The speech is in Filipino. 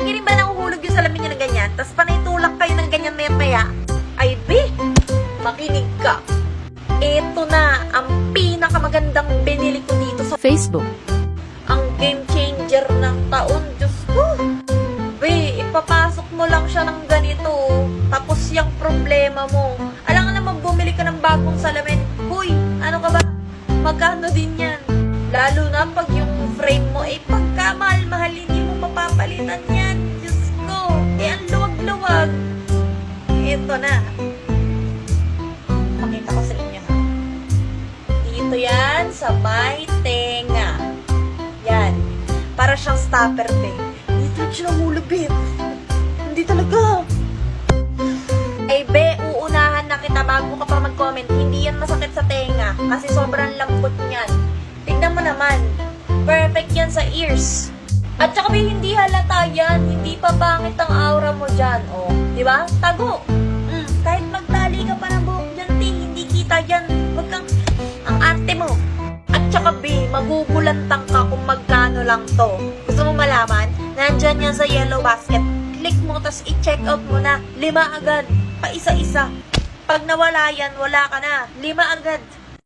Lagi rin ba nahuhulog yung salamin niya ng ganyan? Tapos panay tulak kayo ng ganyan maya maya? Ay, be, makinig ka. Ito na ang pinakamagandang binili ko dito sa Facebook, ang game changer ng taon. Diyos ko. Be, ipapasok mo lang siya ng ganito. Tapos yung problema mo. Alam nga naman bumili ka ng bagong salamin. Huy, ano ka ba? Magkano din yan? Lalo na pag yung frame mo, eh pagkamahal-mahal, hindi mo mapapalitan yan. Ito na. Pakita ko sa inyo. Dito yan sa may tenga. Yan. Para siyang stopper. Hindi talaga siya be. Hindi talaga. Ay, be, uunahan na kita bago ka pa mag-comment. Hindi yan masakit sa tenga. Kasi sobrang lambot niyan. Tignan mo naman. Perfect yan sa ears. At saka, be, hindi halata yan. Hindi pa pangit ang aura mo dyan. Oh, di ba? Tago. Magugulantang ka kung magkano lang to. Gusto mo malaman? Nandyan yan sa yellow basket. Click mo, tas i-check out mo na. Lima agad. Pa isa-isa. Pag nawala yan, wala ka na. Lima agad.